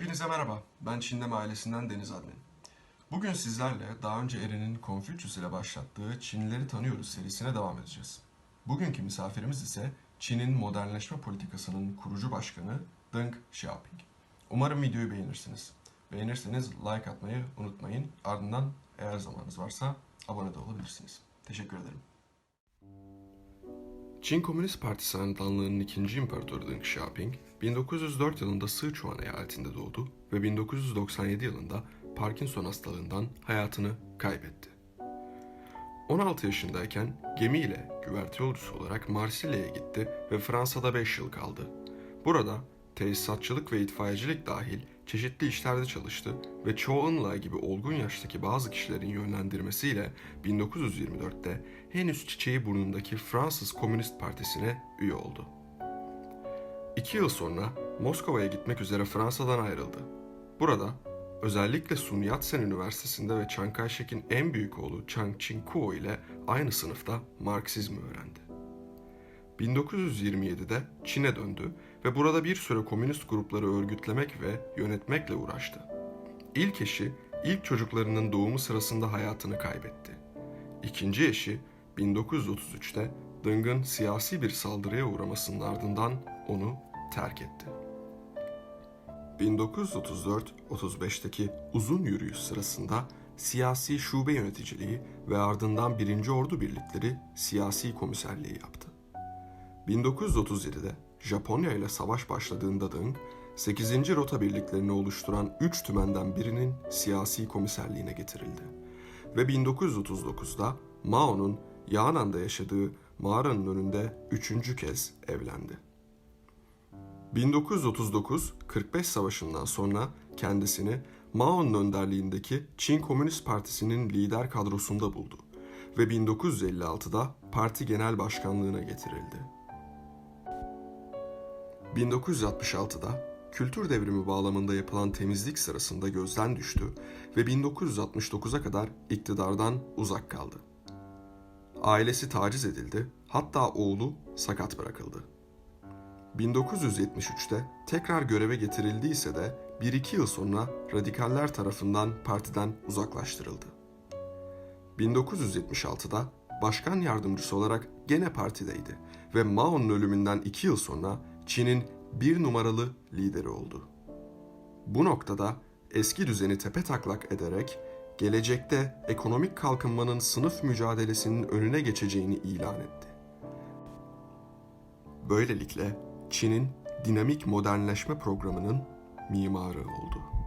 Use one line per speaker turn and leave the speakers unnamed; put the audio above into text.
Hepinize merhaba. Ben Çin'dem ailesinden Deniz Admin. Bugün sizlerle daha önce Eren'in Confucius ile başlattığı Çinlileri Tanıyoruz serisine devam edeceğiz. Bugünkü misafirimiz ise Çin'in modernleşme politikasının kurucu başkanı Deng Xiaoping. Umarım videoyu beğenirsiniz. Beğenirseniz like atmayı unutmayın. Ardından eğer zamanınız varsa abone de olabilirsiniz. Teşekkür ederim. Çin Komünist Partisi hanedanlığının ikinci imparatoru Deng Xiaoping, 1904 yılında Sichuan eyaletinde doğdu ve 1997 yılında Parkinson hastalığından hayatını kaybetti. 16 yaşındayken gemiyle güverte yolcusu olarak Marsilya'ya gitti ve Fransa'da 5 yıl kaldı. Burada tesisatçılık ve itfaiyecilik dahil çeşitli işlerde çalıştı ve Enlai gibi olgun yaştaki bazı kişilerin yönlendirmesiyle 1924'te henüz çiçeği burnundaki Fransız Komünist Partisi'ne üye oldu. İki yıl sonra Moskova'ya gitmek üzere Fransa'dan ayrıldı. Burada özellikle Sun Yat-sen Üniversitesi'nde ve Chiang Kai-shek'in en büyük oğlu Chiang Ching-kuo ile aynı sınıfta Marksizmi öğrendi. 1927'de Çin'e döndü ve burada bir süre komünist grupları örgütlemek ve yönetmekle uğraştı. İlk eşi, ilk çocuklarının doğumu sırasında hayatını kaybetti. İkinci eşi 1933'te Deng'in siyasi bir saldırıya uğramasının ardından onu terk etti. 1934-35'teki uzun yürüyüş sırasında siyasi şube yöneticiliği ve ardından 1. Ordu birlikleri siyasi komiserliği yaptı. 1937'de Japonya ile savaş başladığında Deng, 8. Rota birliklerini oluşturan 3 tümenden birinin siyasi komiserliğine getirildi. Ve 1939'da Mao'nun Yanan'da yaşadığı mağaranın önünde üçüncü kez evlendi. 1939-45 savaşından sonra kendisini Mao'nun önderliğindeki Çin Komünist Partisi'nin lider kadrosunda buldu ve 1956'da parti genel başkanlığına getirildi. 1966'da kültür devrimi bağlamında yapılan temizlik sırasında gözden düştü ve 1969'a kadar iktidardan uzak kaldı. Ailesi taciz edildi, hatta oğlu sakat bırakıldı. 1973'te tekrar göreve getirildiyse de 1-2 yıl sonra radikaller tarafından partiden uzaklaştırıldı. 1976'da başkan yardımcısı olarak gene partideydi ve Mao'nun ölümünden 2 yıl sonra Çin'in bir numaralı lideri oldu. Bu noktada eski düzeni tepe taklak ederek gelecekte ekonomik kalkınmanın sınıf mücadelesinin önüne geçeceğini ilan etti. Böylelikle Çin'in dinamik modernleşme programının mimarı oldu.